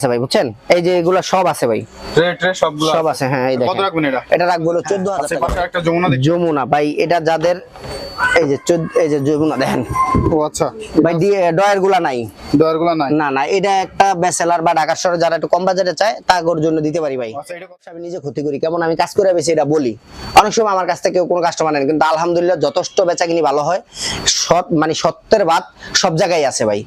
আছে ভাই বুঝছেন? এই যে এগুলা সব আছে ভাই। সব আছে। হ্যাঁ এই দেখেন। এটা? রাখব একটা যমুনা ভাই এটা যাদের এই যে এই যে দেখেন। ও আচ্ছা। ভাই ডয়েরগুলা নাই। দরগুলো নাই? না না এটা একটা ব্যাচেলার বা ঢাকার শহরে যারা একটু কম বাজারে চায় তাগোর জন্য দিতে পারি ভাই। আচ্ছা? আমি নিজে ক্ষতি করি কেমন আমি কাজ করে বেশি এটা বলি। অনেক সময় আমার কাছ থেকে কোনো কাস্টমার নেন কিন্তু আলহামদুলিল্লাহ যথেষ্ট বেচা কিনি ভালো হয়। সৎ মানে সত্যের বাদ সব জায়গায় আছে ভাই।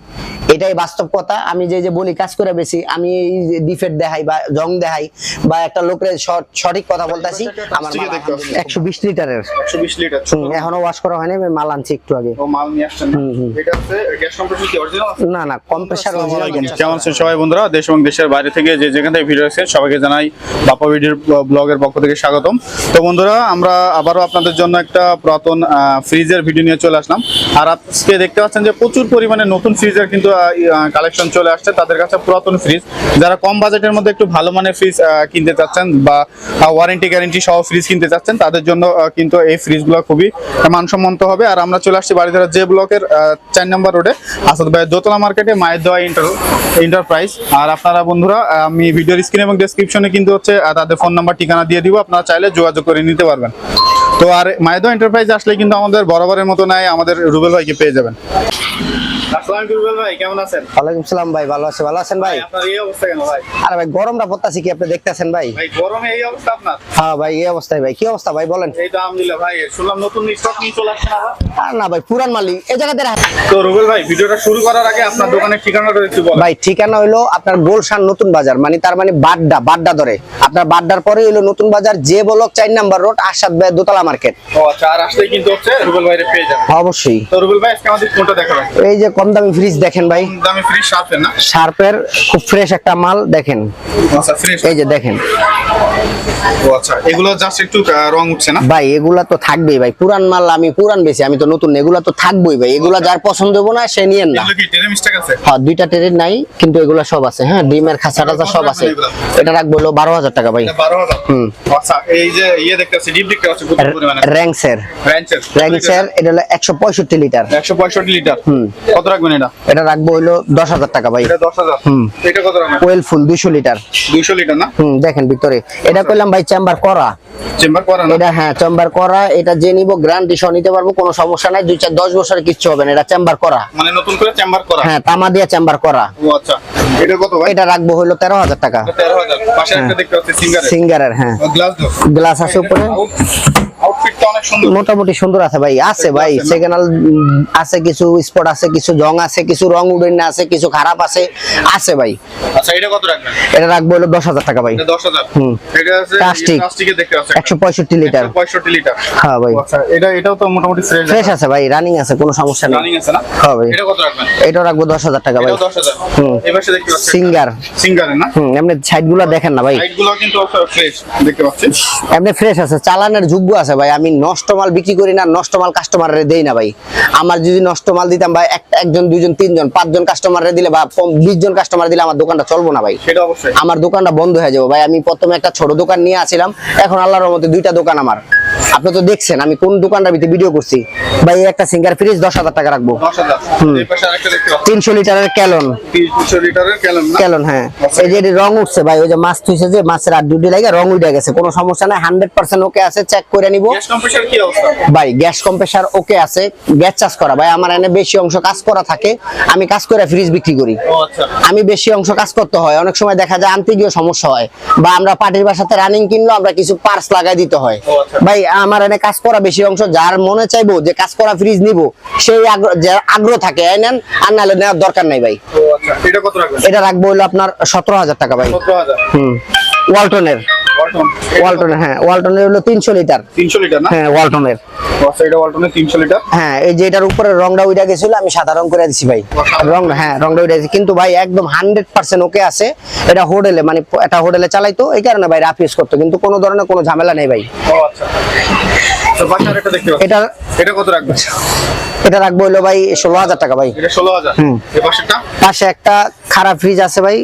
এটাই বাস্তব কথা। আমি যে যে বলি কাজ করে বেশি আমি এই ডিফেক্ট দেখাই বা জং দেখাই বা একটা লোকের সঠিক কথা বলতেছি আমার পাচ্ছি। একশো বিশ লিটারের। 120 লিটার এখনও ওয়াশ করা হয়নি আমি মাল আনছি একটু আগে। ও মাল নিয়ে আসছেন না? এটা হচ্ছে গ্যাস কম্প্রেসর কি অরিজিনাল না না কম্প্রেসার কেমন আছেন সবাই বন্ধুরা? দেশ এবং দেশের বাইরে থেকে যে যেখান থেকে ভিডিও দেখছেন সবাইকে জানাই বাপা ভিডিওর ব্লগের পক্ষ থেকে স্বাগতম। তো বন্ধুরা আমরা আবারও আপনাদের জন্য একটা পুরাতন ফ্রিজের ভিডিও নিয়ে চলে আসলাম। আর আজকে দেখতে পাচ্ছেন যে প্রচুর পরিমাণে নতুন ফ্রিজের কিন্তু কালেকশন চলে আসছে। তাদের কাছে পুরাতন ফ্রিজ যারা কম বাজেটের মধ্যে একটু ভালো মানের ফ্রিজ কিনতে চাচ্ছেন বা ওয়ারেন্টি গ্যারেন্টি সহ ফ্রিজ কিনতে চাচ্ছেন তাদের জন্য কিন্তু এই ফ্রিজগুলো খুবই মানসম্মত হবে। আর আমরা চলে আসছি বাড়িধারা যে ব্লকের চার নম্বর রোডে আসাদ ভাই দোতলা মার্কেটে মায়ের দেওয়া ইন্টার এন্টারপ্রাইজ আর আপনারা বন্ধুরা, আমি ভিডিওর স্ক্রিন এবং ডেসক্রিপশনে কিন্তু হচ্ছে তাদের ফোন নাম্বার ঠিকানা দিয়ে দিব। আপনারা চাইলে যোগাযোগ করে নিতে পারবেন। তো আর মায়েদো এন্টারপ্রাইজ আসলে কিন্তু আমাদের বরাবরের মতো নাই, আমাদের রুবেল ভাইকে পেয়ে যাবেন। আসসালামু ভাই কেমন আছেন? ওয়ালাইকুম সালাম ভাই ভালো আছে ভালো আছেন ভাই? আপনার এই অবস্থা কেন ভাই? আরে ভাই গরমটা পড়তাছি কি আপনি দেখতেছেন ভাই? ভাই গরমে এই অবস্থা আপনার? হ্যাঁ ভাই এই অবস্থায় ভাই কি অবস্থা ভাই বলেন। এই তো আলহামদুলিল্লাহ ভাই শুনলাম নতুন স্টক নিয়ে চলে আসছেন আবার। আর না ভাই পুরান মালিক এই জায়গাতে তো রুবেল ভাই ভিডিওটা শুরু করার আগে আপনার দোকানের ঠিকানাটা একটু বলেন। ভাই ঠিকানা হইল আপনার গোলশান নতুন বাজার মানে তার মানে বাড্ডা বাড্ডা ধরে। আপনার বাড্ডার পরে হইল নতুন বাজার যে বলক চার নাম্বার রোড আশাদ ভাই দোতলা মার্কেট। ও আচ্ছা আর কিন্তু হচ্ছে রুবেল ভাইরে পেয়ে যাবেন। অবশ্যই। তো রুবেল ভাই আজকে আমাদের কোনটা দেখাবেন। এই যে কম দামি ফ্রিজ দেখেন ভাই। দামে ফ্রি শার্পের না? শার্পের খুব ফ্রেশ একটা মাল দেখেন। আচ্ছা ফ্রেশ এই যে দেখেন। ও আচ্ছা এগুলো জাস্ট একটু রং উঠছে না? ভাই এগুলা তো থাকবেই ভাই। পুরান মাল আমি পুরান বেশি আমি তো নতুন এগুলা তো থাকবোই ভাই। এগুলা যার পছন্দ হব না সে নিয়েন না। হ্যাঁ দুইটা নাই কিন্তু এগুলা সব আছে হ্যাঁ ডিমের খাঁচা টাচা সব আছে। এটা রাখব হলো বারো হাজার টাকা ভাই। হুম। আচ্ছা এই যে ইয়ে দেখতে পাচ্ছি ডিপ দেখতে পাচ্ছি এটা হলো একশো পঁয়ষট্টি লিটার। একশো পঁয়ষট্টি লিটার। হুম। কত রাখবেন এটা? এটা রাখব হইল দশ হাজার টাকা ভাই। এটা দশ হাজার। হুম। এটা কত রাখবেন? ওয়েল ফুল দুইশো লিটার। দুইশো লিটার না? হুম দেখেন ভিতরে। এটা করলাম ভাই চেম্বার করা। চেম্বার করা এটা হ্যাঁ চেম্বার করা। এটা যে নিবো গ্যারান্টি সহ নিতে পারব কোনো সমস্যা নাই। দুই চার দশ বছরে কিচ্ছু হবে না। এটা চেম্বার করা। মানে নতুন করে চেম্বার করা? হ্যাঁ তামা দিয়ে চেম্বার করা। ও আচ্ছা। এটা কত ভাই? এটা রাখব হইল তেরো হাজার টাকা। তেরো হাজার। পাশে একটা দেখতে পাচ্ছি সিঙ্গারে সিঙ্গারের হ্যাঁ। গ্লাস গ্লাস আছে উপরে। মোটামুটি সুন্দর আছে ভাই আছে ভাই সেকেন্ড আছে কিছু স্পট আছে কিছু জং আছে কিছু রং উড়েন আছে কিছু খারাপ আছে আছে ভাই। আচ্ছা এটা কত রাখবেন? এটা রাখব হলো টাকা ভাই। এটা হুম। এটা আছে। প্লাস্টিকে দেখতে লিটার লিটার হ্যাঁ ভাই। আচ্ছা এটা এটাও তো মোটামুটি ফ্রেশ ফ্রেশ আছে। ভাই রানিং আছে কোনো সমস্যা নেই। রানিং আছে না? হ্যাঁ ভাই। এটা কত রাখবেন? এটা রাখব দশ হাজার টাকা ভাই। হুম। দেখতে সিঙ্গার সিঙ্গারে না? হুম এমনি সাইডগুলো দেখেন না ভাই। লাইট কিন্তু ফ্রেশ দেখতে পাচ্ছি এমনি ফ্রেশ আছে চালানের যোগ্য আছে ভাই আমি নষ্ট মাল বিক্রি করি না নষ্ট মাল কাস্টমারে দেই না ভাই। আমার যদি নষ্ট মাল দিতাম ভাই এক- একজন দুইজন তিনজন পাঁচজন কাস্টমারে দিলে বা বিশ জন কাস্টমার দিলে আমার দোকানটা চলবো না ভাই। সেটা অবশ্যই। আমার দোকানটা বন্ধ হয়ে যাবে ভাই। আমি প্রথমে একটা ছোট দোকান নিয়ে আসছিলাম। এখন আল্লাহর রহমতে দুইটা দোকান আমার। আপনি তো দেখছেন আমি কোন দোকানটার ভিতরে ভিডিও করছি। ভাই একটা সিঙ্গার ফ্রিজ দশ হাজার টাকা রাখব। তিনশো লিটারের ক্যালন। তিনশো লিটারের ক্যালন হ্যাঁ। এই যে রং উঠছে ভাই ওই যে মাছ থুইছে যে মাছের আর ডিউটি লাগে রং উঠে গেছে। কোনো সমস্যা নাই হান্ড্রেড পার্সেন্ট ওকে আছে চেক করে নিব। কম্প্রেসার কি অবস্থা? ভাই গ্যাস কম্প্রেসার ওকে আছে গ্যাস চাষ করা। ভাই আমার এনে বেশি অংশ কাজ করা থাকে আমি কাজ করে ফ্রিজ বিক্রি করি। আচ্ছা। আমি বেশি অংশ কাজ করতে হয় অনেক সময় দেখা যায় আনতে গিয়ে সমস্যা হয় বা আমরা পার্টির বাসাতে রানিং কিনলো আমরা কিছু পার্স লাগাই দিতে হয়। আচ্ছা। ভাই আমার এনে কাজ করা বেশি অংশ যার মনে চাইব যে কাজ করা ফ্রিজ নিব সেই আগ্রহ যার আগ্রহ থাকে এই নেন আর নাহলে নেওয়ার দরকার নাই ভাই। আচ্ছা। এটা কত রাখবেন? এটা রাখব হলো আপনার সতেরো হাজার টাকা ভাই। সতেরো হাজার। হুম। ওয়ালটনের ওয়ালটন ওয়ালটনের হ্যাঁ ওয়ালটনের হলো তিনশো লিটার। তিনশো লিটার হ্যাঁ ওয়ালটনের আচ্ছা হ্যাঁ এই যে এটার উপরে রংটা উইটা গেছিল আমি সাদা রং করে দিছি ভাই। রং। হ্যাঁ রংটা উইটা দিছি। কিন্তু ভাই একদম হান্ড্রেড পার্সেন্ট ওকে আছে। এটা হোটেলে মানে এটা হোটেলে চালাইতো এই কারণে ভাই রাফ ইউজ করতো। কিন্তু কোনো ধরনের কোনো ঝামেলা নেই ভাই। আচ্ছা। এটা এটা কত রাখবেন এটা রাখব হলো ভাই ষোলো হাজার টাকা ভাই। ষোলো হাজার। পাশে একটা খারাপ ফ্রিজ আছে ভাই।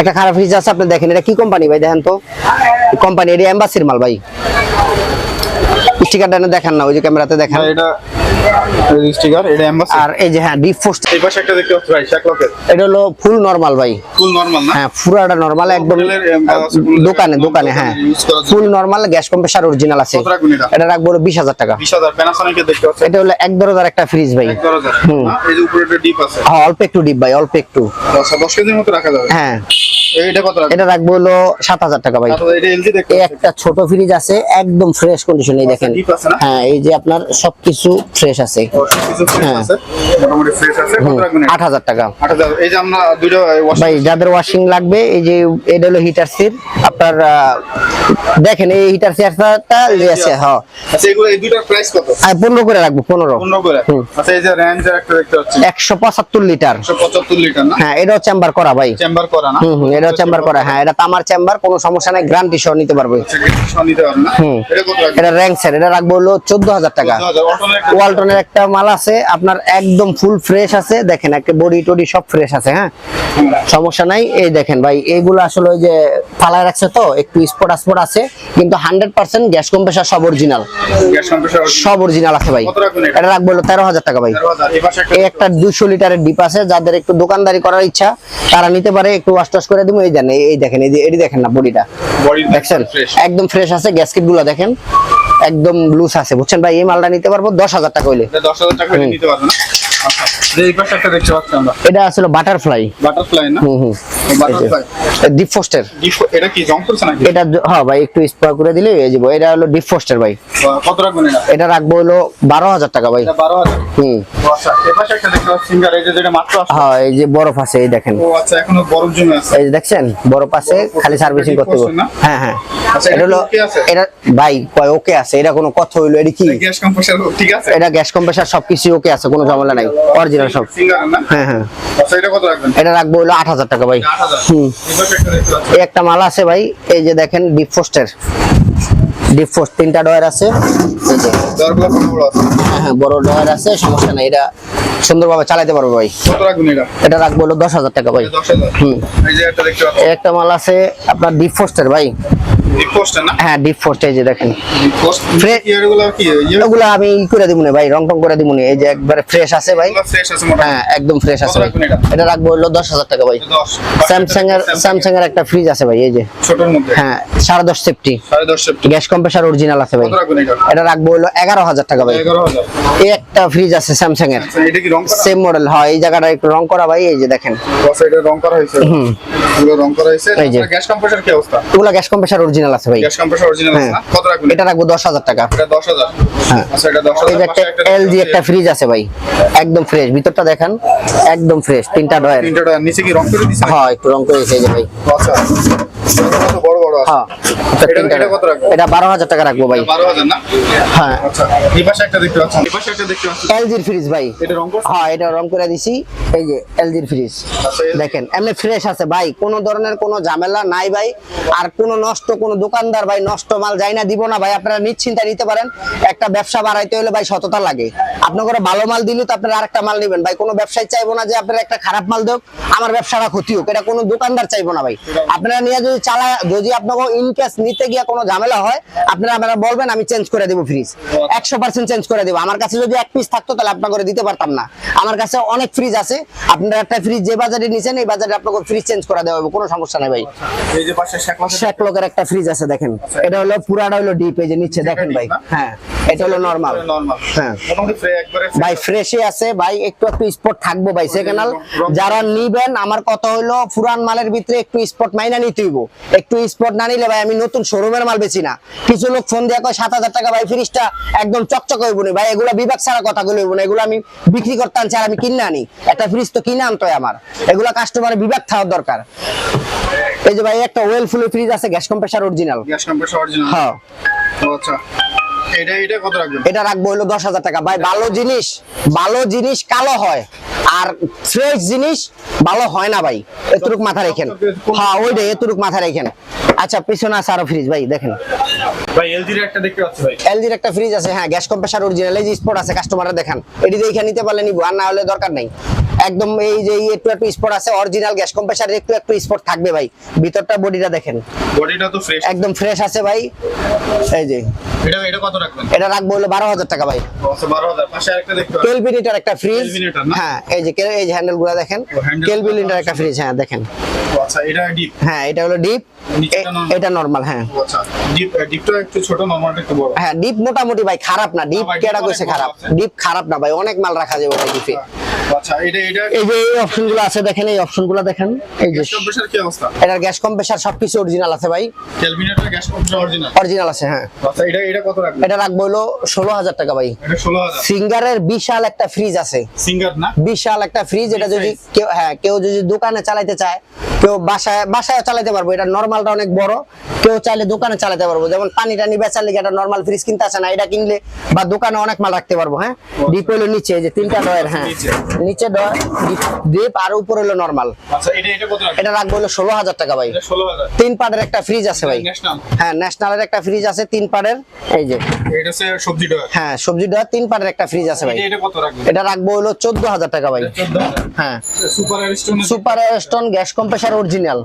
একটা খারাপ ফ্রিজ আছে, আপনি দেখেন, এটা কি কোম্পানি ভাই, দেখেন তো? কোম্পানি এটা এম্বাসির মাল ভাই। স্টিকারটা দেখেন না, ওই যে ক্যামেরাতে দেখেন। এটা স্টিকার এটা এমবাসি আর এই যে হ্যাঁ ডিপ পোস্ট এই পাশে একটা দেখতে পাচ্ছি ভাই শাকলকের এটা হলো ফুল নরমাল ভাই। ফুল নরমাল না? হ্যাঁ পুরাটা নরমাল একদম দোকানে দোকানে হ্যাঁ। Full normal gas compressor original আছে। এটা? এটা রাখব হলো বিশ হাজার টাকা। দেখতে পাচ্ছি এটা হলো একটা ফ্রিজ ভাই। এক হাজার এই যে উপরে একটা ডিপ আছে। হ্যাঁ অল্প একটু ডিপ ভাই অল্প একটু। আচ্ছা দশ কেজির মতো রাখা যাবে। হ্যাঁ। এইটা কত এটা রাখব হলো সাত হাজার টাকা ভাই। আচ্ছা, এটা এলজি দেখতে একটা ছোট ফ্রিজ আছে একদম ফ্রেশ কন্ডিশনে দেখেন। ডিপ আছে না? হ্যাঁ এই যে আপনার সবকিছু ফ্রেশ সবকিছু ফ্রেশ হ্যাঁ। আছে? এটা? আট হাজার টাকা। এই যে আমরা দুটো ভাই যাদের ওয়াশিং লাগবে এই যে এটা হলো হিটার সিট আপনার দেখেন এই হিটার আছে হ্যাঁ। আচ্ছা এগুলো এই দুটার প্রাইস কত? আর পনেরো করে রাখব পনেরো। পনেরো করে। আচ্ছা এই যে রেঞ্জার একটা দেখতে পাচ্ছি। একশো পঁচাত্তর লিটার একশো পঁচাত্তর লিটার না? হ্যাঁ এটাও চেম্বার করা ভাই। চেম্বার করা না? হুম এটাও চেম্বার করা। হ্যাঁ এটা তামার চেম্বার কোনো সমস্যা নাই গ্যারান্টি সহ নিতে পারবে। আচ্ছা, এটা সহ নিতে পারবেন না? হুম। এটা কত এটা র্যাঙ্ক সেট এটা রাখব হলো চোদ্দ হাজার টাকা। 14,000 অটোমেটিক একটা- ওয়ালটনের একটা মাল আছে আপনার একদম ফুল ফ্রেশ আছে। দেখেন একটা বডি টডি সব ফ্রেশ আছে হ্যাঁ? সমস্যা নাই। এই দেখেন ভাই এইগুলো আসলে ওই যে ফালায় রাখছে তো একটু স্পট স্পট আছে কিন্তু হান্ড্রেড পার্সেন্ট গ্যাস কম্প্রেসার সব অরিজিনাল গ্যাস কম্প্রেসার সব অরিজিনাল আছে ভাই। এটা? রাখব তেরো হাজার টাকা ভাই। 13,000 এই একটা দুশো লিটারের ডিপ আছে যাদের একটু দোকানদারি করার ইচ্ছা তারা নিতে পারে একটু ওয়াশ টাশ করে দিব। এই দেন এই- দেখেন এই যে এটি দেখেন না বডিটা। বডি দেখছেন? ফ্রেশ একদম ফ্রেশ আছে গ্যাসকেটগুলো দেখেন। একদম লুজ আছে বুঝছেন ভাই? এই মালটা নিতে পারব দশ হাজার টাকা হইলে। এটা 10,000 টাকা নিতে পারবেন না? আচ্ছা আমরা। এটা আসলে বাটারফ্লাই বাটারফ্লাই না? হুম হুম। বাটারফ্লাই ডিপ ফোস্টের এটা কি জং করছে নাকি? এটা হ্যাঁ ভাই একটু স্প্রে করে দিলে হয়ে যাব। এটা হলো ডিপ ফোস্টের ভাই। কত রাখবেন এটা? এটা রাখব হলো বারো হাজার টাকা ভাই। এটা 12,000 হুম। আচ্ছা এই পাশে একটা দেখতে পাচ্ছি সিঙ্গার। এই যে যেটা মাত্র আসছে হ্যাঁ এই যে বরফ আছে এই দেখেন। ও আচ্ছা এখনও বরফ জমে আছে। এই যে দেখছেন? বরফ আছে খালি সার্ভিসিং করতে হবে। হ্যাঁ হ্যাঁ। আচ্ছা, এটা এটা হলো কি okay এটা ভাই কয় ওকে আছে? এটা কোনো কথা হইল এটা কি? গ্যাস কম্প্রেসার ঠিক আছে? এটা গ্যাস কম্প্রেসার সবকিছু ওকে আছে কোনো ঝামেলা নাই। অরিজিনাল সব। হ্যাঁ হ্যাঁ। আচ্ছা এটা কত রাখবেন? এটা রাখব হলো আট হাজার টাকা ভাই। 8000 হুম। এই একটা মাল আছে ভাই এই যে দেখেন ডিপ ফোস্টের ডিপ ফোস্ট তিনটা ডয়ার আছে। হ্যাঁ হ্যাঁ বড় ডয়ার আছে সমস্যা নাই এটা সুন্দরভাবে চালাতে পারব ভাই। এটা? রাখব হলো দশ হাজার টাকা ভাই। এটা 10000 হুম। একটা মাল আছে আপনার ডিপ ফোস্টের ভাই। ডিপ পোস্টার না? হ্যাঁ ডিপ এই যে দেখেন। ডিপ পোস্ট Fre- কি ইয়ে? এগুলো আমি ই করে দিব না ভাই রং টং করে দিব না এই যে একবারে ফ্রেশ আছে ভাই। ফ্রেশ আছে হ্যাঁ একদম ফ্রেশ আছে এটা? রাখব হলো টাকা ভাই। 10 স্যামসাং এর স্যামসাং এর। একটা ফ্রিজ আছে ভাই এই যে। ছোটর মধ্যে? হ্যাঁ সেফটি গ্যাস কম্প্রেসার অরিজিনাল আছে ভাই। এটা? রাখব হলো এগারো হাজার টাকা ভাই। এই একটা ফ্রিজ আছে স্যামসাং এর। আচ্ছা এটা কি রং করা? সেম মডেল হয় এই জায়গাটা একটু রং করা ভাই এই যে দেখেন। এটা রং করা হয়েছে। রং করা হয়েছে। গ্যাস কম্প্রেসার কি অবস্থা? এগুলো গ্যাস কম্প্রেসার অরিজিনাল আছে ভাই। গ্যাস কম্প্রেসর অরিজিনাল আছে হ্যাঁ। কত রাখবেন? এটা রাখব দশ হাজার টাকা। এটা দশ হাজার। হ্যাঁ। আচ্ছা এটা দশ এই যে হাজার একটা পাশে একটা এলজি একটা ফ্রিজ আছে ভাই। একদম ফ্রেশ ভিতরটা দেখেন একদম ফ্রেশ তিনটা ডয়ের তিনটা ডয়ার নিচে কি রং করে হ্যাঁ একটু রং করে দিয়েছে ভাই। আচ্ছা। বড় হ্যাঁ এটা- বারো হাজার টাকা রাখব ভাই। হ্যাঁ। এলজির ফ্রিজ ভাই। হ্যাঁ এটা রং করে দিছি। এই যে এলজির ফ্রিজ আচ্ছা, দেখেন এমনি ফ্রেশ আছে ভাই। কোনো ধরনের কোনো ঝামেলা নাই ভাই। আর কোনো নষ্ট কোনো দোকানদার ভাই নষ্ট মাল যাই না দিব না ভাই। আপনারা নিশ্চিন্তা নিতে পারেন। একটা ব্যবসা বাড়াইতে হলে ভাই সততা লাগে। আপনার ভালো মাল দিলে তো আপনারা আরেকটা মাল নেবেন ভাই। কোনো ব্যবসায়ী চাইব না যে আপনারা একটা খারাপ মাল দেখ আমার ব্যবসাটা ক্ষতি হোক। এটা কোনো দোকানদার চাইব না ভাই। আপনারা নিয়ে যদি চালা যদি আপনাকে ইনকেস নিতে গিয়ে কোনো ঝামেলা হয় আপনারা আপনারা বলবেন আমি চেঞ্জ করে দেবো ফ্রিজ একশো পার্সেন্ট চেঞ্জ করে দেবো। আমার কাছে যদি এক পিস থাকতো তাহলে আপনার করে দিতে পারতাম না। আমার কাছে অনেক ফ্রিজ আছে। আপনারা একটা ফ্রিজ যে বাজারে নিছেন এই বাজারে আপনাকে ফ্রিজ চেঞ্জ করে দেওয়া হবে। কোনো সমস্যা নেই ভাই। শেক লোকের একটা ফ্রিজ আছে দেখেন। এটা হলো পুরাটা হলো ডিপ এই যে নিচে দেখেন ভাই। হ্যাঁ এটা হলো নরমাল হ্যাঁ। ভাই ফ্রেশই আছে। ভাই একটু একটু স্পট থাকব ভাই সেকেন্ড যারা নিবেন আমার কথা হলো পুরান মালের ভিতরে একটু স্পট মাইনা নিতে হইব। একটু স্পট না নিলে ভাই আমি নতুন শোরুমের মাল বেচি না। কিছু লোক ফোন দিয়ে কয় সাত হাজার টাকা ভাই ফ্রিজটা একদম চকচক হইব না ভাই এগুলা বিভাগ ছাড়া কথাগুলো হইব না। এগুলো আমি বিক্রি করতে আনছি আর আমি কিনে আনি। একটা ফ্রিজ তো কিনে আনতো আমার। এগুলা কাস্টমারের বিভাগ থাকার দরকার। এই যে ভাই একটা ওয়েল ফুল ফ্রিজ আছে gas compressor original gas compressor original হ্যাঁ। আচ্ছা। এটা এটা কত রাখবেন? এটা রাখব হলো দশ হাজার টাকা। ভাই ভালো জিনিস ভালো জিনিস কালো হয়। আর ফ্রেশ জিনিস ভালো হয় না ভাই। এতটুক মাথা রেখেন। হ্যাঁ ওইটাই, এতটুক মাথা রেখেন। আচ্ছা পিছনে আছে আরও ফ্রিজ ভাই, দেখেন। ভাই এলজির একটা দেখতে পাচ্ছি ভাই। এলজির একটা ফ্রিজ আছে হ্যাঁ গ্যাস কম্প্রেসার অরিজিনাল এই যে স্পট আছে কাস্টমাররা দেখান। এটি দেখে নিতে পারলে নিবো আর না হলে দরকার নাই। একদম এই যে একটু একটু স্পট আছে অরিজিনাল গ্যাস কম্প্রেসার একটু একটু স্পট থাকবে ভাই। ভিতরটা বডিটা দেখেন। বডিটা তো ফ্রেশ একদম ফ্রেশ আছে ভাই। এই যে। এটা এটা কত রাখবেন? এটা রাখব হলো টাকা ভাই। আচ্ছা বারো হাজার। পাশে আরেকটা দেখতে পাচ্ছি। কেলভিনিটার একটা ফ্রিজ হ্যাঁ এই যে এই যে হ্যান্ডেলগুলা দেখেন। কেলভিনিটার একটা ফ্রিজ হ্যাঁ দেখেন। আচ্ছা এটা ডিপ হ্যাঁ এটা হলো ডিপ? এটা নরমাল হ্যাঁ। আচ্ছা ডিপ ডিপটা একটু ছোট নরমালটা একটু বড়। হ্যাঁ ডিপ মোটামুটি ভাই খারাপ না ডিপ কেডা কইছে খারাপ? ডিপ খারাপ না ভাই অনেক মাল রাখা যাবে ভাই ডিপে এই যে এই অপশন আছে দেখেন এই অপশন দেখেন। এই যে কি অবস্থা? এটার গ্যাস কম্প্রেসার সবকিছু অরিজিনাল আছে ভাই। Kelvinator gas compressor original original আছে হ্যাঁ। আচ্ছা এটা এটা কত রাখবেন? এটা রাখব হলো ষোলো হাজার টাকা ভাই। এটা ষোলো হাজার। সিঙ্গারের বিশাল একটা ফ্রিজ আছে। সিঙ্গার না? বিশাল একটা ফ্রিজ এটা যদি কেউ হ্যাঁ কেউ যদি দোকানে চালাতে চায় কেউ বাসায় বাসায় চালাতে পারব। এটা নর্মালটা অনেক বড়। কেউ চাইলে দোকানে চালাতে পারব। যেমন পানি টানি বেচার লিগে একটা নর্মাল ফ্রিজ কিনতে আসে না এটা কিনলে বা দোকানে অনেক মাল রাখতে পারব হ্যাঁ? ডিপ হলো নিচে যে তিনটা ডয়ের হ্যাঁ। নিচে। ডিপ আর উপর হলো নর্মাল আচ্ছা এটা এটা কত রাখবেন? এটা রাখব হলো ষোলো হাজার টাকা ভাই। তিন পার্টের একটা ফ্রিজ আছে ভাই। ন্যাশনাল হ্যাঁ ন্যাশনালের একটা ফ্রিজ আছে তিন পার্টের এই যে। এটা হচ্ছে সবজি ডয়ার? হ্যাঁ সবজি ডয় তিন পার্টের একটা ফ্রিজ আছে ভাই। এটা রাখব হলো চোদ্দ হাজার টাকা ভাই। হ্যাঁ। Super stone gas compressor original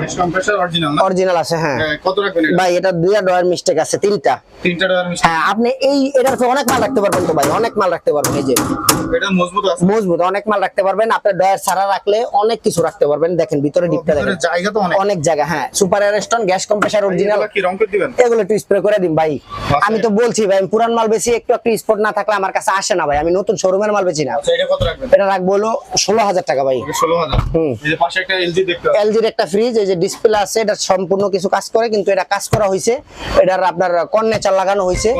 gas compressor original আছে হ্যাঁ। হ্যাঁ, কত রাখবেন ভাই এটা দুইটা ডয়ার মিস্টেক আছে তিনটা। তিনটা ডয়ার হ্যাঁ আপনি এই এটার তো অনেক মাল রাখতে পারবেন তো ভাই অনেক মাল রাখতে পারবেন এই যে। এটা মজবুত আছে। মজবুত অনেক মাল রাখতে পারবেন আপনার ডয়ার ছাড়া রাখলে অনেক কিছু রাখতে পারবেন। দেখেন ভিতরে ডিপটা দেখেন। জায়গা তো অনেক। অনেক জায়গা হ্যাঁ। Super stone gas compressor original কি রং করে দিবেন? এগুলো একটু স্প্রে করে দিন ভাই। আমি তো বলছি ভাই পুরান মাল বেশি একটু একটু স্পট না থাকলে আমার কাছে আসে না ভাই। আমি নতুন শোরুমের মাল বেচি না। আচ্ছা এটা কত রাখবেন? এটা রাখব হলো ষোলো হাজার টাকা ভাই। এটা ষোলো হাজার। হুম। এই যে পাশে একটা এলজি দেখতে পাচ্ছি। এলজির একটা ফ্রিজ এই যে ডিসপ্লে আছে এটা সম্পূর্ণ কিছু কাজ করে কিন্তু এটা কাজ করা হয়েছে। এটার আপনার কর্নেচার লাগানো লাগানো।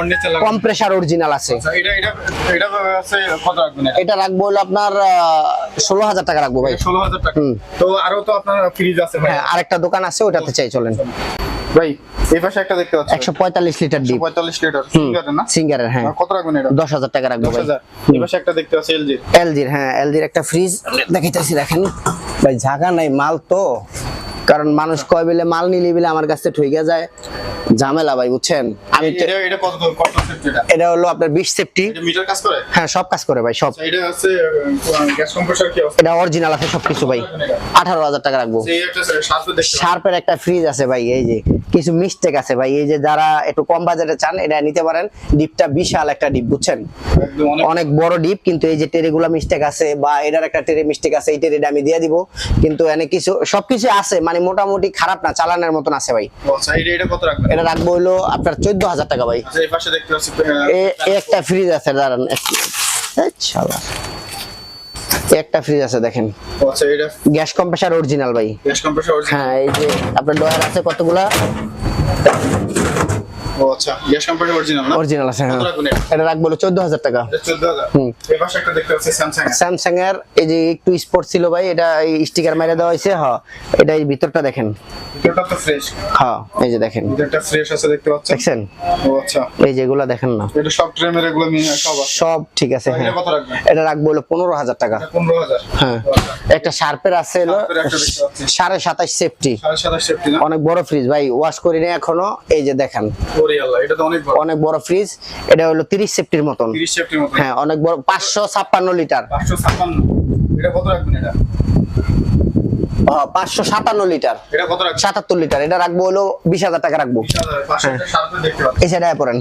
কম্প্রেসার অরিজিনাল আছে। আচ্ছা এটা এটা এটা আছে কত রাখবেন এটা রাখব হলো আপনার ষোলো হাজার টাকা রাখব ভাই। ষোলো হাজার টাকা। তো আরও তো আপনার ফ্রিজ আছে হ্যাঁ আরেকটা দোকান আছে ওটাতে চাই চলেন। ভাই এই পাশে একটা দেখতে পাচ্ছি। একশো পঁয়তাল্লিশ লিটার ডিপ। পঁয়তাল্লিশ লিটার। সিঙ্গার না? সিঙ্গারের হ্যাঁ। কত রাখবেন এটা? দশ হাজার টাকা রাখব দশ ভাই। হাজার। এই পাশে একটা দেখতে পাচ্ছি এলজি এলজির হ্যাঁ এলজির একটা ফ্রিজ দেখাইতেছি দেখেন। ভাই জায়গা নাই মাল তো। কারণ মানুষ কয় বেলে মাল নিলি বেলে আমার কাছে ঠইকে যায়। ঝামেলা ভাই বুঝছেন? আমি এটা কত কত সেফটি এটা? এটা হলো আপনার বিশ সেফটি এটা মিটার কাজ করে? হ্যাঁ সব কাজ করে ভাই সব। আচ্ছা, এটা আছে গ্যাস কম্প্রেসার কি অবস্থা? এটা অরিজিনাল আছে সবকিছু ভাই। আঠারো হাজার টাকা রাখব। এই একটা শার্প দেখতে শার্পের একটা ফ্রিজ আছে ভাই এই যে। কিছু মিস্টেক আছে ভাই এই যে যারা একটু কম বাজেটে চান এটা নিতে পারেন। ডিপটা বিশাল একটা ডিপ বুঝছেন? একদম অনেক বড় ডিপ কিন্তু এই যে টেরেগুলা মিস্টেক আছে বা এটার একটা টেরে মিস্টেক আছে এই টেরেটা আমি দিয়ে দিব। কিন্তু এনে কিছু সবকিছু আছে মানে মোটামুটি খারাপ না চালানোর মতন আছে ভাই। আচ্ছা এটা কত রাখবেন? এটা রাখব হলো আপনার চোদ্দ হাজার টাকা ভাই। আচ্ছা একটা ফ্রিজ আছে দাঁড়ান একটা ফ্রিজ আছে দেখেন। আচ্ছা গ্যাস কম্প্রেসার অরিজিনাল ভাই। গ্যাস কম্প্রেসার হ্যাঁ এই যে আপনার ডয়ার আছে কতগুলা? ও আচ্ছা। গ্যাস কম্প্রেসার অরিজিনাল না? অরিজিনাল আছে হ্যাঁ। এটা? এটা রাখব চোদ্দ হাজার টাকা। এটা 14000 হুম। এই পাশে একটা দেখতে পাচ্ছি স্যামসাং স্যামসাং এর এই যে একটু স্পোর্ট ছিল ভাই এটা স্টিকার মেরে দেওয়া হয়েছে হ্যাঁ। এটা এই ভিতরটা দেখেন। ভিতরটা তো ফ্রেশ হ্যাঁ এই যে দেখেন। ভিতরটা ফ্রেশ আছে দেখতে পাচ্ছেন? দেখছেন? ও আচ্ছা। এই যেগুলো দেখেন না। এটা সব ট্রেমের এগুলো সব সব ঠিক আছে এটা হ্যাঁ। কত রাখবেন? এটা রাখব হলো টাকা। 15000 হ্যাঁ। আচ্ছা। একটা শার্পের আছে হলো শার্পের একটা দেখতে পাচ্ছি। সাড়ে সাতাশ সেফটি অনেক বড় ফ্রিজ ভাই। ওয়াশ করিনি এখনও। এই যে দেখেন। এটা তো অনেক বড়। অনেক বড় ফ্রিজ এটা হলো তিরিশ সেফটির মতন। 30 সেফটির মতো হ্যাঁ অনেক বড় পাঁচশো ছাপ্পান্ন লিটার 556 এটা কত রাখবেন এটা? পাঁচশো সাতান্ন লিটার সাতাত্তর লিটার এটা রাখব হলো বিশ হাজার টাকা রাখব। 20000 পাশে একটা শার্পে দেখতে পাচ্ছি। এই সাইডে পড়েন।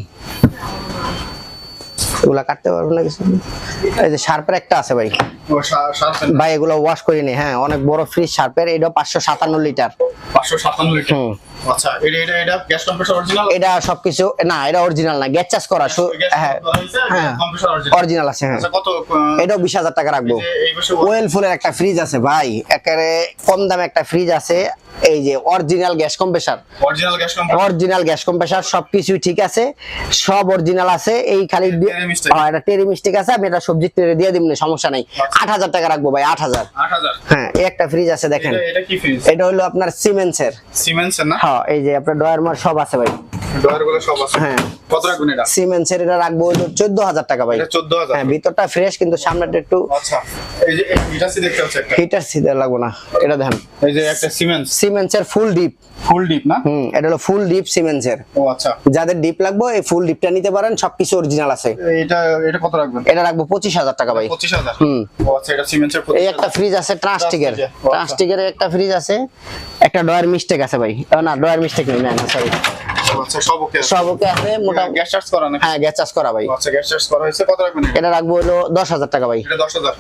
এগুলা কাটতে পারব না কিছু। এই যে শার্পের একটা আছে ভাই। ভাই এগুলো ওয়াশ করিনি হ্যাঁ অনেক বড় ফ্রিজ শার্পের এটা পাঁচশো সাতান্ন লিটার 557 লিটার হুম। আচ্ছা এটা এটা এটা গ্যাস কম্প্রেসার অরিজিনাল এটা সবকিছু না এটা অরিজিনাল না গ্যাস চাষ করা হ্যাঁ হ্যাঁ অরিজিনাল অরিজিনাল আছে হ্যাঁ। আচ্ছা কত এটাও টাকা রাখব। ওয়েল ফুলের একটা ফ্রিজ আছে ভাই একেবারে কম দামে একটা ফ্রিজ আছে এই যে original gas compressor original gas compressor original gas compressor সবকিছুই ঠিক আছে সব অরিজিনাল আছে এই খালি দি- হ্যাঁ, এটা টেরি মিস্টেক আছে আমি এটা সবজি টেরে দিয়ে দিব সমস্যা নাই। আট হাজার টাকা রাখব ভাই আট হাজার। 8000 হ্যাঁ এই একটা ফ্রিজ আছে দেখেন। এটা এটা কি ফ্রিজ এটা হলো আপনার সিমেন্সের সিমেন্সের না? হ্যাঁ এই যে আপনার ডয়ার মার সব আছে ভাই। ডয়ার সব আছে। হ্যাঁ। কত রাখবেন এটা? সিমেন্সের রাখব টাকা ভাই। এটা হ্যাঁ ভিতরটা ফ্রেশ কিন্তু সামনেটা একটু আচ্ছা। এই যে এটা সি দেখতে হচ্ছে একটা। হিটার সিধে লাগবো না। এটা দেখেন। এই যে একটা সিমেন্স সিমেন্সের ফুল ডিপ ফুল ডিপ না? হুম এটা হলো ফুল ডিপ সিমেন্সের ও আচ্ছা। যাদের ডিপ লাগবে এই ফুল ডিপটা নিতে পারেন সবকিছু অরিজিনাল আছে। এটা এটা কত রাখবেন? এটা রাখব পঁচিশ হাজার টাকা ভাই। পঁচিশ হাজার? হুম। ও আচ্ছা এটা সিমেন্সের এই একটা ফ্রিজ আছে Truststick-এর, ও আচ্ছা। একটা ফ্রিজ আছে একটা ডয়ার মিস্টেক আছে ভাই। না ডয়ার মিস্টেক নেই না সরি আচ্ছা চার্জ হ্যাঁ গ্যাস চার্জ করা ভাই। আচ্ছা এটা? রাখব হলো দশ হাজার টাকা ভাই। দশ হাজার।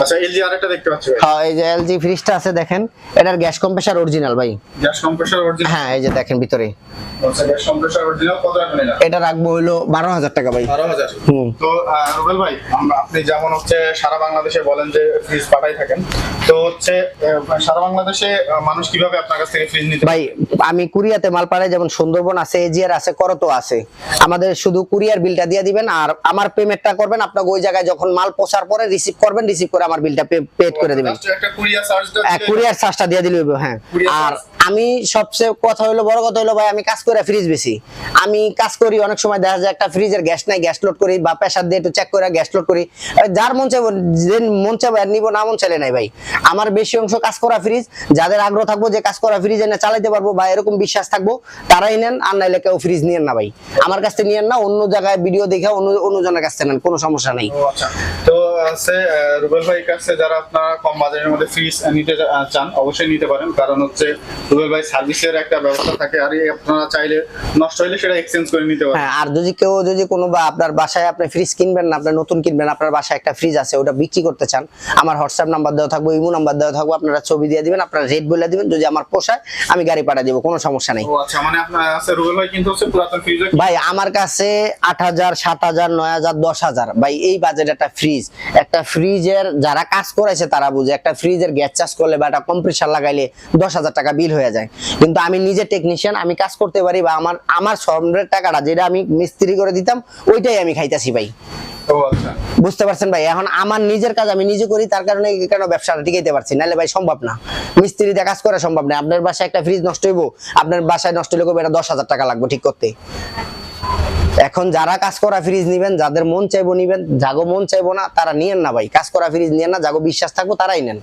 আচ্ছা এলজি আরেকটা দেখতে পাচ্ছি ভাই। হ্যাঁ এই যে এলজি ফ্রিজটা আছে দেখেন। এটার গ্যাস কম্প্রেসার অরিজিনাল ভাই। গ্যাস কম্প্রেসার অরিজিনাল হ্যাঁ এই যে দেখেন ভিতরে। আচ্ছা গ্যাস কম্প্রেসার অরিজিনাল কত রাখবেন এটা? রাখব হলো বারো হাজার টাকা ভাই। বারো হাজার? হুম। তো রুবেল ভাই আপনি যেমন হচ্ছে সারা বাংলাদেশে বলেন যে ফ্রিজ পাঠাই থাকেন তো হচ্ছে সারা বাংলাদেশে মানুষ কীভাবে আপনার কাছ থেকে ফ্রিজ নিতে ভাই আমি কুরিয়াতে মাল পাঠাই যেমন সুন্দরবন আছে এজিআর আছে করতো আছে। আমাদের শুধু কুরিয়ার বিলটা দিয়ে দিবেন আর আমার পেমেন্টটা করবেন আপনাকে ওই জায়গায় যখন মাল পৌঁছার পরে রিসিভ করবেন রিসিভ করে আমার বিলটা পেড করে দিবেন। কুরিয়ার চার্জটা দিয়ে দিলে হ্যাঁ। আর আমি সবচেয়ে কথা হলো বড় কথা হলো ভাই আমি কাজ করে ফ্রিজ বেশি। আমি কাজ করি অনেক সময় দেখা যায় একটা ফ্রিজের গ্যাস নাই গ্যাস লোড করি বা প্রেসার দিয়ে একটু চেক করে গ্যাস লোড করি। যার মন চাইব যে মন চাইব নিবো না মন চাইলে নাই ভাই। আমার বেশি অংশ কাজ করা ফ্রিজ যাদের আগ্রহ থাকব যে কাজ করা ফ্রিজ এনে চালাতে পারব বা এরকম বিশ্বাস থাকব তারাই নেন আর নাইলে কেউ ফ্রিজ নিয়েন না ভাই। আমার কাছ থেকে নিয়েন না অন্য জায়গায় ভিডিও দেখে অন্য অন্যজনের কাছ থেকে নেন কোনো সমস্যা নেই। আচ্ছা। তো আছে রুবেল ভাই কাছে যারা আপনারা কম বাজারের মধ্যে ফ্রিজ নিতে চান অবশ্যই নিতে পারেন। কারণ হচ্ছে রুবেল ভাই সার্ভিসের একটা ব্যবস্থা থাকে আর আপনারা চাইলে নষ্ট হলে সেটা এক্সচেঞ্জ করে নিতে পারেন। হ্যাঁ আর যদি কেউ যদি কোনো বা আপনার বাসায় আপনি ফ্রিজ কিনবেন না আপনার নতুন কিনবেন আপনার বাসায় একটা ফ্রিজ আছে ওটা বিক্রি করতে চান আমার হোয়াটসঅ্যাপ নাম্বার দেওয়া থাকব ইমো নাম্বার দেওয়া থাকব আপনারা ছবি দিয়ে দিবেন আপনারা রেট বলে দিবেন যদি আমার পোষায় আমি গাড়ি পাঠিয়ে দিব কোনো সমস্যা নেই। ও আচ্ছা মানে আপনার আছে রুবেল ভাই কিন্তু হচ্ছে পুরাতন ফ্রিজ ভাই আমার কাছে আট হাজার সাত হাজার নয় হাজার দশ হাজার। ভাই এই বাজেট একটা ফ্রিজ একটা ফ্রিজের যারা কাজ করেছে তারা বুঝে। একটা ফ্রিজের গ্যাস চার্জ করলে বা একটা কম্প্রেসার লাগাইলে দশ হাজার টাকা বিল হয়ে যায়। কিন্তু আমি নিজে টেকনিশিয়ান আমি কাজ করতে পারি বা আমার আমার শ্রমের টাকাটা যেটা আমি মিস্ত্রি করে দিতাম ওইটাই আমি খাইতেছি ভাই। আচ্ছা। বুঝতে পারছেন ভাই? এখন আমার নিজের কাজ আমি নিজে করি তার কারণে কেন ব্যবসাটা টিকাইতে পারছি? নাহলে ভাই সম্ভব না। মিস্ত্রিতে কাজ করা সম্ভব না। আপনার বাসায় একটা ফ্রিজ নষ্ট হইব আপনার বাসায় নষ্ট হলে কবে এটা দশ হাজার টাকা লাগবে ঠিক করতে। এখন যারা কাজ করা ফ্রিজ নিবেন, যাদের মন চাইব নিবেন জাগো মন চাইব না, তারা নিয়েন না ভাই। কাজ করা ফ্রিজ নিয়েন না জাগো বিশ্বাস থাকব, তারাই নেন।